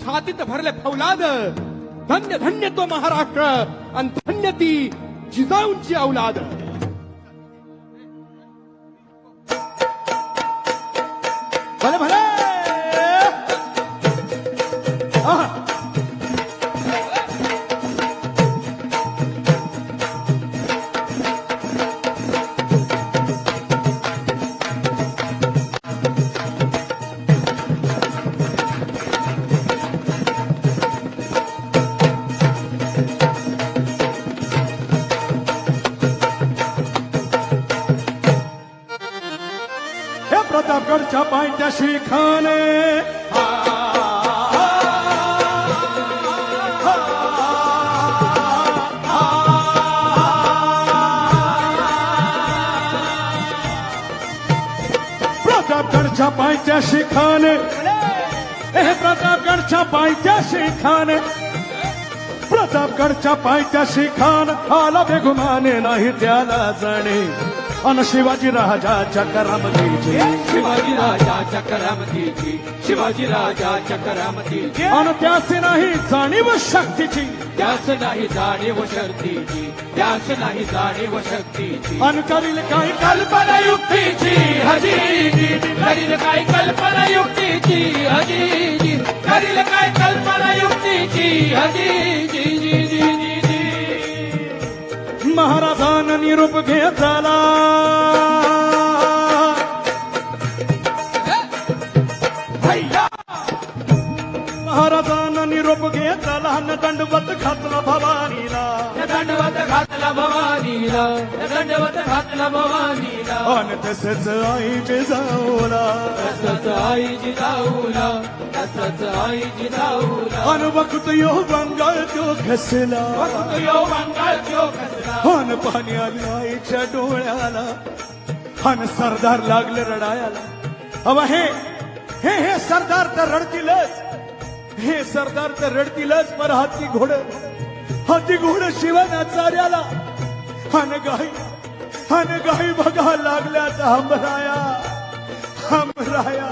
छातीत भरले फौलाद. धन्य धन्य तो महाराष्ट्र आणि धन्य ती जिजाऊंची औलाद. प्रतापगडच्या पायथ्याशी खाने हे प्रतापगडच्या पायथ्याशी शिखाने. प्रतापगडच्या पायथ्याशी शिखान आला बेगुमाने नाही त्याला जाणे. अन शिवाजी राजाच्या करामतीची शिवाजी राजाच्या करामतीची शिवाजी राजाच्या करामतीची अन त्याचे नाही जाणीव शक्तीची त्यास नाही जाणीव शक्तीची त्यास नाही जाणीव शक्तीची अन करील काय कल्पना युक्तीची हजी करील काय कल्पना युक्तीची हजी करील काय कल्पना युक्तीची हजी निरूप घेतला हैया! महाराजांना निरूप घेतला न दंडवत घातला भवानीला. दंडवत घातला भवानीला. दंडवत घातला भवानीला अन तसच आई जाऊला तसंच आई जिजाऊला तसंच आई जिजाऊला. अन वक्त यो बंगाल तो घसला. भक्त यो मंगळ त्यो कसला अन पाणी आलं आईच्या डोळ्याला. अन सरदार लागले रडायला. अव हे हे हे सरदार तर रडतीलच. हे सरदार तर रडतीलच पर हाती घोड. हाती घोड शिवाना चाऱ्याला. हन गाई हन गाई बघा लागल्या हमराया. हमराया.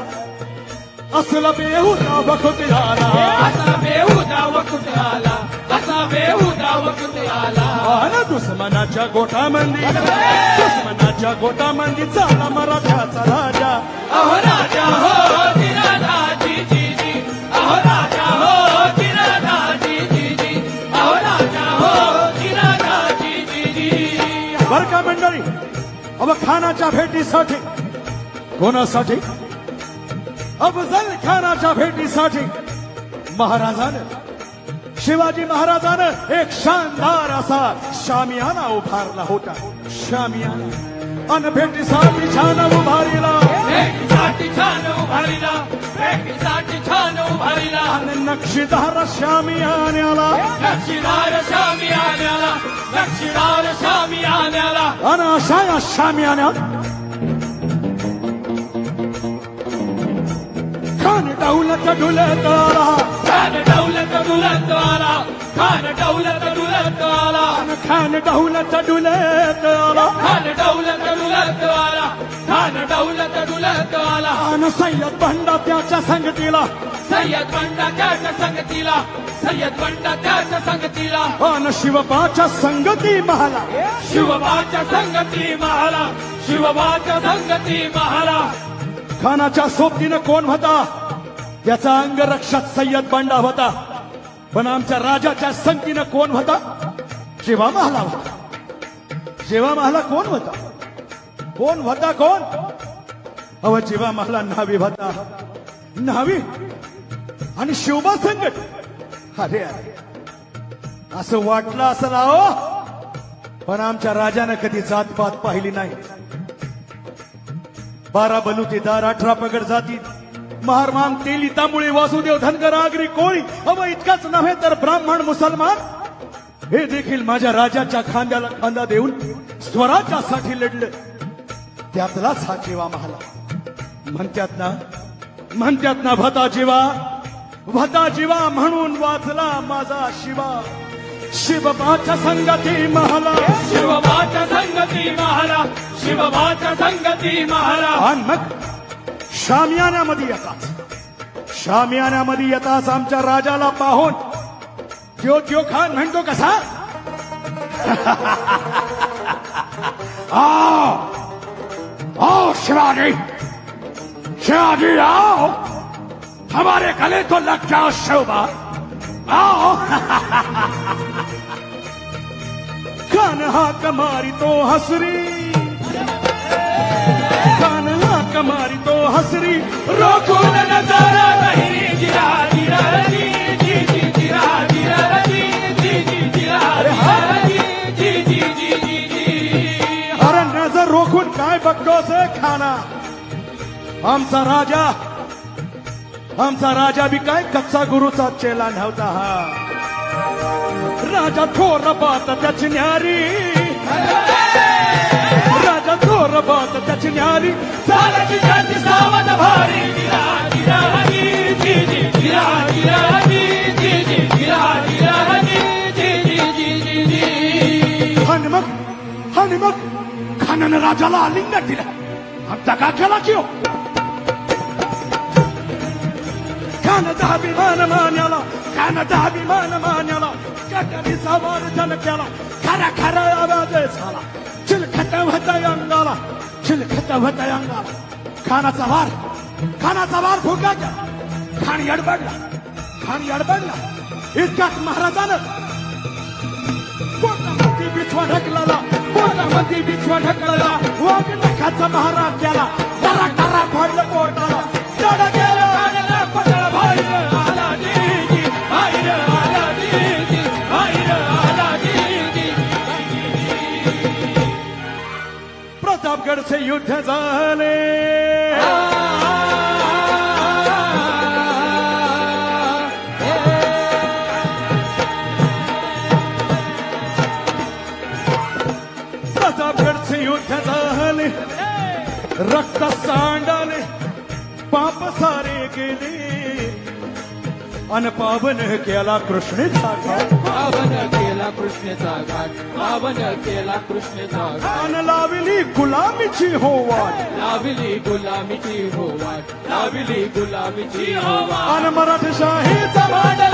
असला बेहुदा बखत आला? असा बेहुदा वकुट आला? असा बेहुदा वकुट आला? दुश्मनाच्या गोटामंदी दुश्मनाच्या गोटामंदी चाला मराठ्याचा राजा. अहो राजा हो तिराधा जी जी जी अहो राजा हो अब खानाच्या भेटीसाठी. कोणासाठी? अफजल खानाच्या भेटीसाठी. महाराजानं शिवाजी महाराजानं एक शानदार असा शामियाना उभारला होता. शामियाना. अन भेटीसाठी छान उभारला. भेटीसाठी छान उभारिला. भेटीसाठी छान उभारिला अन नक्षीदार शामियान्याला लक्षीदार शामी आण्याला लक्षीदार शामी आण्याला अन अशा या शामियान्यात खान डाऊलाच्या डुलत आला खान दौलत दुलत आला खान दौलत दुलत आला खान डाऊलाच्या डुलत आला खान दौलत दुलत आला खान दौलत आला अन सय्यद बंडा त्याच्या संगतीला. सय्यद बंडा त्याच्या संगतीला. सय्यद बंडा त्याच्या संगतीला. अन शिवबाच्या संगती महाला. शिवबाच्या संगती महाला. शिवबाच्या संगती महाला. खानाच्या सोबतीनं कोण होता? त्याचा अंगरक्षक सय्यद बंडा होता. पण आमच्या राजाच्या संगतीनं कोण होता? शिवा महाला होता. शिवा महाला कोण होता? कोण होता कोण? अव जीवा मला न्हावी भाता. न्हावी? आणि शिवबा संकट अरे अरे. असं वाटलं असं लाव पण आमच्या राजानं कधी जातपात पाहिली नाही. बारा बलुतेदार अठरा पगड जाती. महारमान तेली तांबुळी वासुदेव धनगर आगरी कोळी. अव इतकाच नव्हे तर ब्राह्मण मुसलमान. हे देखील माझ्या राजाच्या खांद्याला खांदा देऊन स्वराज्यासाठी लढलं. त्यातलाच हा जीवा महाला म्हणतात ना म्हणतात ना भता जीवा भता जीवा म्हणून वाचला माझा शिवा. शिवबाच्या संगती महाला. शिवबाच्या संगती महाला. शिवबाच्या संगती महाला. आणि मग शामियानामध्ये येतात. शामियान्यामध्ये येताच आमच्या राजाला पाहून त्यो त्यो खान म्हणतो कसा? आओ आओ शिवाजी शिवाजी आओ हमारे गले तो लग जाओ शोभा आओ खान हा कमारी तो हसरी खान हा कमारी तो हसरी रोखून नजारा नाही जिरा जिरा जी जी जी जिरा जिरा जी जी जी जिरा जी जी जी जी जी जी अरे नजर रोखून काय बघतोस खाना। आमचा राजा आमचा राजा बी काय कच्चा गुरुचा चेला नव्हता हा. राजा थोर बात त्याची न्यारी. राजा थोर बात त्याची न्यारी. सालाची छाती सावध भारी. जिरा जिरा जी जी जी जिरा जी जी जी जिरा जी जी जी जी जी जी राजाला आलिंगन दिलं. आता का केला किओ खानाचा अभिमान मान्याला खानाचा अभिमान मान्याला कटरीचा मार्जन केला खरा खरा आवाज झाला. चिलखत होता अंगाला चिलखत होता अंगाला खानाचा वार खानाचा वार फुका गेला खान यडबडला खान यडबडला. इतक्यात महाराजानं पोटामध्ये बिछवा ढकलला पोटामध्ये बिछवा ढकलला. वाघ नखाचा महाराज केला टरा टरा फाडलं पोटाला युद्ध झाले अन पावन केला कृष्णेचा घाट. पावन केला कृष्णेचा घाट पावन केला कृष्णेचा घाट. अन लावली गुलामीची हो वाट लावली गुलामीची हो वाट लावली गुलामीची हो वाट अन मराठशाहीचा मांडला